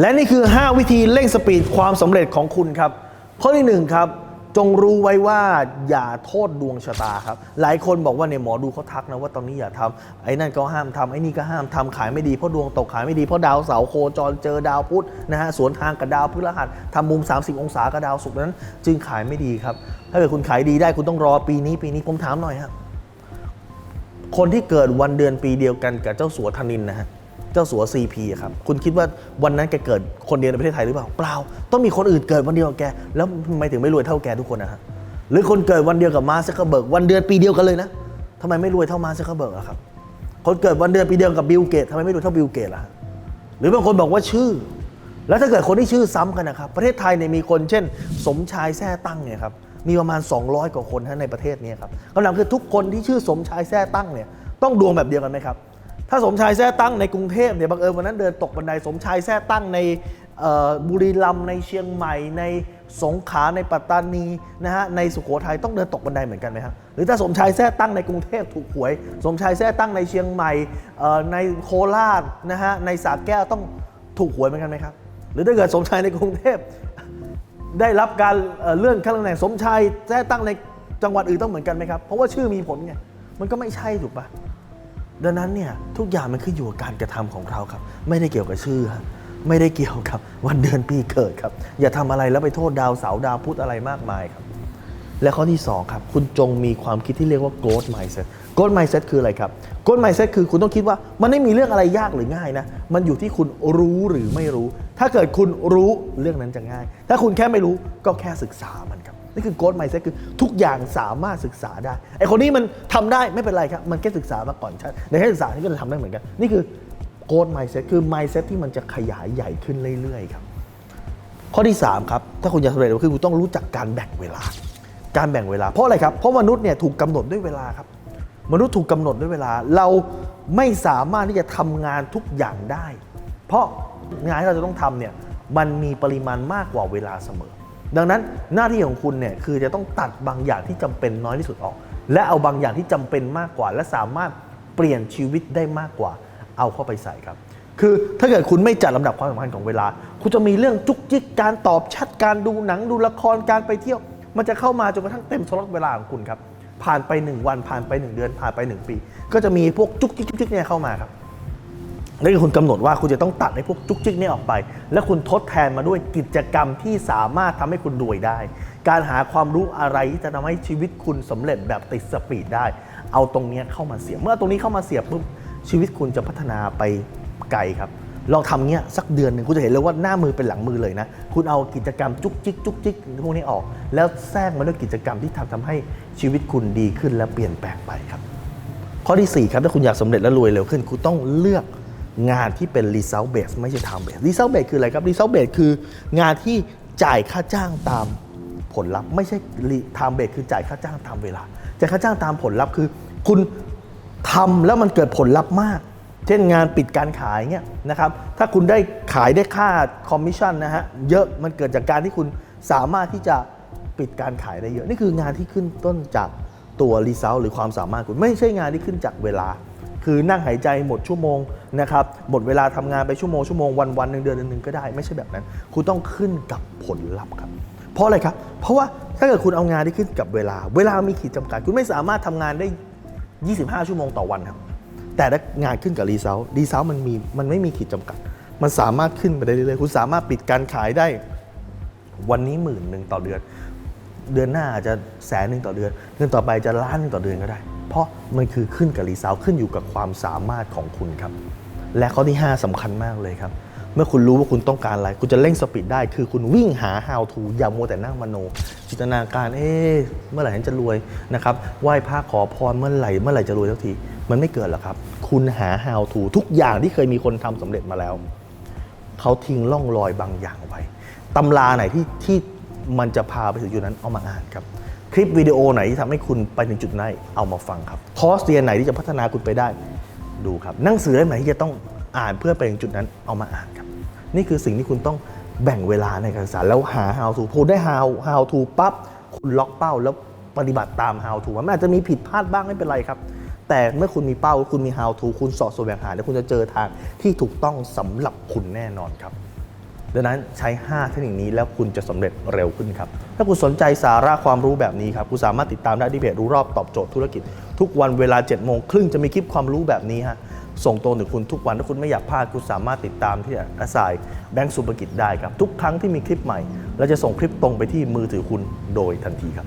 และนี่คือ 5 วิธีเร่งสปีดความสำเร็จของคุณครับ ข้อที่ 1 ครับ จงรู้ไว้ว่าอย่าโทษดวงชะตาครับ หลายคนบอกว่าเนี่ยหมอดูเขาทักนะว่าตอนนี้อย่าทำไอ้นั่นก็ห้ามทำไอ้นี่ก็ห้ามทำขายไม่ดีเพราะดวงตกขายไม่ดีเพราะดาวเสาร์โคจรเจอดาวพุธนะฮะสวนทางกับดาวพฤหัสทำมุม 30 องศากับดาวศุกร์นั้น จึงขายไม่ดีครับ ถ้าเกิดคุณขายดีได้คุณต้องรอปีนี้ปีนี้ผมถามหน่อยครับคนที่เกิดวันเดือนปีเดียวกันกับเจ้าสัวธนินนะฮะ เจ้าสัว CP อะครับ คุณคิดว่าวันนั้นแกเกิดคนเดียวในประเทศไทยหรือเปล่า เปล่า ต้องมีคนอื่นเกิดวันเดียวกับแก แล้วทำไมถึงไม่รวยเท่าแกทุกคนนะฮะ หรือคนเกิดวันเดียวกับมาร์คซักเคอร์เบิร์กวันเดือนปีเดียวกันเลยนะทำไมไม่รวยเท่ามาร์คซักเคอร์เบิร์กอะครับ คนเกิดวันเดือนปีเดียวกับบิลเกตทำไมไม่รวยเท่าบิลเกตล่ะ หรือบางคนบอกว่าชื่อ แล้วถ้าเกิดคนที่ชื่อซ้ำกันนะครับ ประเทศไทยเนี่ยมีคนเช่น สมชายแท้ตั้งเนี่ยครับ มีประมาณ 200 กว่าคนนะในประเทศนี้ครับคำถามคือทุกคนที่ชื่อสมชายแท้ตั้งเนี่ยต้องดวงแบบเดียวกันไหมครับ ถ้าสมชายแท้ตั้งในกรุงเทพเนี่ยบังเอิญวันนั้นเดินตกบันไดสมชายแท้ตั้งในบุรีรัมย์ในเชียงใหม่ ในสงขลาในปัตตานีนะฮะในสุโขทัยต้องเดินตกบันไดเหมือนกันไหมครับหรือถ้าสมชายแท้ตั้งในกรุงเทพถูกหวย สมชายแท้ตั้งในเชียงใหม่ในโคราชนะฮะในสระแก้วต้องถูกหวยเหมือนกันไหมครับ หรือถ้าเกิดสมชายในกรุงเทพได้รับการเเลื่อนขั้นตำแหน่งสมชายแท้ตั้งในจังหวัดอื่นต้องเหมือนกันไหมครับเพราะว่าชื่อมีผลไงมันก็ไม่ใช่ถูกปะ ดังนั้นเนี่ยทุกอย่างมันขึ้นอยู่กับการกระทำของเราครับ ไม่ได้เกี่ยวกับชื่อไม่ได้เกี่ยวกับวันเดือนปีเกิดครับ อย่าทำอะไรแล้วไปโทษดาวเสาร์ดาวพุธอะไรมากมายครับ และข้อที่2ครับคุณจงมีความคิดที่เรียกว่า growth mindset growth mindset คืออะไรครับ growth mindset คือคุณต้องคิดว่ามันไม่มีเรื่องอะไรยากหรือง่ายนะมันอยู่ที่คุณรู้หรือไม่รู้ ถ้าเกิดคุณรู้เรื่องนั้นจะง่าย ถ้าคุณแค่ไม่รู้ก็แค่ศึกษามันครับ นี่คือ growth mindset คือทุกอย่างสามารถศึกษาได้ไอคนนี้มันทำได้ไม่เป็นไรครับ มันแค่ศึกษามาก่อนชัดในแค่ศึกษาที่ก็จะทำได้เหมือนกัน นี่คือ growth mindset คือ mindset ที่มันจะขยายใหญ่ขึ้นเรื่อยๆครับข้อที่ 3 ครับ ถ้าคุณอยากสำเร็จก็คือคุณต้องรู้จักการแบ่งเวลา การแบ่งเวลา เพราะอะไรครับ เพราะมนุษย์เนี่ยถูกกำหนดด้วยเวลาครับ มนุษย์ถูกกำหนดด้วยเวลา เราไม่สามารถที่จะทำงานทุกอย่างได้ เพราะงานที่เราจะต้องทำเนี่ยมันมีปริมาณมากกว่าเวลาเสมอ ดังนั้นหน้าที่ของคุณเนี่ยคือจะต้องตัดบางอย่างที่จำเป็นน้อยที่สุดออก และเอาบางอย่างที่จำเป็นมากกว่า และสามารถเปลี่ยนชีวิตได้มากกว่า เอาเข้าไปใส่ครับ คือถ้าเกิดคุณไม่จัดลำดับความสำคัญของเวลา คุณจะมีเรื่องจุกจิกการตอบแชทการดูหนังดูละครการไปเที่ยว มันจะเข้ามาจนกระทั่งเต็มสล็อตเวลาของคุณครับผ่านไป 1 วันผ่านไป 1 เดือนผ่านไป 1 ปี ก็จะมีพวกจุกจิกจุกจิกเนี่ยเข้ามาครับ นั่นคือคุณกำหนดว่าคุณจะต้องตัดไอ้พวกจุกจิกนี่ออกไป แล้วคุณทดแทนมาด้วยกิจกรรมที่สามารถทำให้คุณรวยได้ การหาความรู้อะไรที่จะทำให้ชีวิตคุณสำเร็จแบบติดสปีดได้ เอาตรงนี้เข้ามาเสียบ เมื่อตรงนี้เข้ามาเสียบปุ๊บชีวิตคุณจะพัฒนาไปไกลครับลองทำเนี้ยสักเดือนหนึ่งคุณจะเห็นเลยว่าหน้ามือเป็นหลังมือเลยนะ คุณเอากิจกรรมจุกจิกจุกจิกพวกนี้ออก แล้วแทรกมาด้วยกิจกรรมที่ทำทำให้ชีวิตคุณดีขึ้นและเปลี่ยนแปลงไปครับ ข้อที่ 4 ครับถ้าคุณอยากสำเร็จและรวยเร็วขึ้น คุณต้องเลือก งานที่เป็น result base ไม่ใช่ time base result base คืออะไรครับ result base คืองานที่จ่ายค่าจ้างตามผลลัพธ์ไม่ใช่ time base คือจ่ายค่าจ้างตามเวลาจ่ายค่าจ้างตามผลลัพธ์คือ คุณทำแล้วมันเกิดผลลัพธ์มาก เช่นงานปิดการขายเนี่ยนะครับ ถ้าคุณได้ขายได้ค่าคอมมิชชั่นนะฮะเยอะมันเกิดจากการที่คุณสามารถที่จะปิดการขายได้เยอะ นี่คืองานที่ขึ้นต้นจากตัวรีเซลหรือความสามารถคุณไม่ใช่งานที่ขึ้นจากเวลา คือนั่งหายใจหมดชั่วโมงนะครับหมดเวลาทำงานไปชั่วโมงชั่วโมงวันวันหนึ่งเดือนหนึ่งก็ได้ไม่ใช่แบบนั้น คุณต้องขึ้นกับผลลัพธ์ครับ เพราะอะไรครับ เพราะว่าถ้าเกิดคุณเอางานที่ขึ้นกับเวลา เวลามีขีดจำกัด คุณไม่สามารถทำงานได้ 25 ชั่วโมงต่อวันครับ แต่ถ้างานขึ้นกับรีเซลรีเซลมันมีมันไม่มีขีดจำกัด มันสามารถขึ้นไปได้เรื่อยๆคุณสามารถปิดการขายได้ วันนี้หมื่นหนึ่งต่อเดือน เดือนหน้าอาจจะแสนหนึ่งต่อเดือน เดือนต่อไปจะล้านหนึ่งต่อเดือนก็ได้ ราะมันคือขึ้นกับรีเซลขึ้นอยู่กับความสามารถของคุณครับ และข้อที่ 5สำคัญมากเลยครับ เมื่อคุณรู้ว่าคุณต้องการอะไร คุณจะเร่งสปีดได้ คือคุณวิ่งหา how to อย่ามัวแต่นั่งมโน จินตนาการ เอ๊ะเมื่อไหร่ฉันจะรวยนะครับไหว้พระขอพรเมื่อไหร่เมื่อไหร่จะรวยสักที มันไม่เกิดหรอกครับ คุณหา how to ทุกอย่างที่เคยมีคนทำสำเร็จมาแล้วเขาทิ้งร่องรอยบางอย่างไว้ตำราไหนที่ที่มันจะพาไปถึงจุดนั้นเอามาอ่านครับ ลิปวิดีโอไหนที่ทำให้คุณไปถึงจุดนั้นเอามาฟังครับคอร์สเรียนไหนที่จะพัฒนาคุณไปได้ดูครับหนังสือเล่มไหนที่จะต้องอ่านเพื่อไปถึงจุดนั้นเอามาอ่านครับ นี่คือสิ่งที่คุณต้องแบ่งเวลาในการศึกษาแล้วหา how to พอได้ how how to ปั๊บคุณล็อกเป้าแล้วปฏิบัติตาม how to มันอาจจะมีผิดพลาดบ้างไม่เป็นไรครับ แต่เมื่อคุณมีเป้าคุณมี how to คุณสอดแสวงหาแล้วคุณจะเจอทางที่ถูกต้องสำหรับคุณแน่นอนครับ ดังนั้นใช้ 5 เทคนิคนี้แล้วคุณจะสำเร็จเร็วขึ้นครับ ถ้าคุณสนใจสาระความรู้แบบนี้ครับคุณสามารถติดตามได้ที่เพจรู้รอบตอบโจทย์ธุรกิจ ทุกวันเวลา7โมงครึ่งจะมีคลิปความรู้แบบนี้ฮะส่งตรงถึงคุณทุกวันถ้าคุณไม่อยากพลาดคุณสามารถติดตามที่แอสไซแบงก์สุภกิจได้ครับ ทุกครั้งที่มีคลิปใหม่เราจะส่งคลิปตรงไปที่มือถือคุณโดยทันทีครับ